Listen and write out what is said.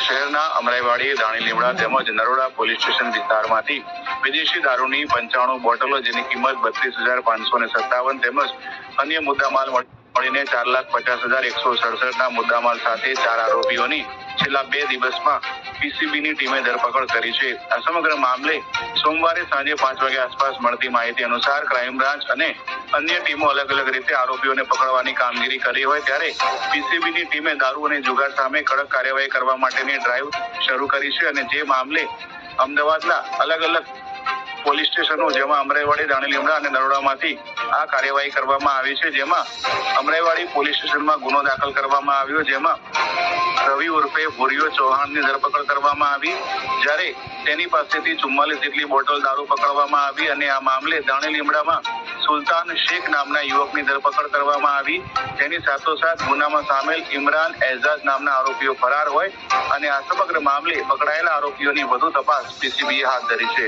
શહેરના અમરાઈવાડી દાણી લીમડા તેમજ નરોડા પોલીસ સ્ટેશન વિસ્તારમાંથી વિદેશી દારૂની પંચાણું બોટલો જેની કિંમત બત્રીસ હજાર પાંચસો ને સત્તાવન તેમજ અન્ય મુદ્દામાલ મળીને ચાર લાખ પચાસ હજાર એકસો સડસઠના મુદ્દામાલ સાથે ચાર આરોપીઓની છેલ્લા બે દિવસમાં પીસીબીની ટીમે ધરપકડ કરી છે. આ સમગ્ર મામલે સોમવારે સાંજે પાંચ વાગ્યા આસપાસ મળતી માહિતી અનુસાર ક્રાઇમ બ્રાન્ચ અને અન્ય ટીમો અલગ અલગ રીતે આરોપીઓને પકડવાની કામગીરી કરી હોય ત્યારે પીસીબીની ટીમે દારૂ અને જુગાર સામે કડક કાર્યવાહી કરવા માટેની ડ્રાઈવ શરૂ કરી છે અને જે મામલે અમદાવાદના અલગ અલગ પોલીસ સ્ટેશનો, જેમાં અમરાઈવાડી દાણી લીમડા અને નરોડામાંથી આ કાર્યવાહી કરવામાં આવી છે. જેમાં અમરાઈવાડી પોલીસ સ્ટેશનમાં ગુનો દાખલ કરવામાં આવ્યો, જેમાં રવિ ઉર્ફે ચૌહાણની ધરપકડ કરવામાં આવી. જ્યારે તેની પાસેથી ચુમ્માલીસ જેટલી બોટલ દારૂ પકડવામાં આવી અને આ મામલે દાણી લીમડામાં સુલતાન શેખ નામના યુવકની ધરપકડ કરવામાં આવી. તેની સાથોસાથ ગુનામાં સામેલ ઇમરાન એઝાઝ નામના આરોપીઓ ફરાર હોય અને આ સમગ્ર મામલે પકડાયેલા આરોપીઓની વધુ તપાસ પીસીબીએ હાથ ધરી છે.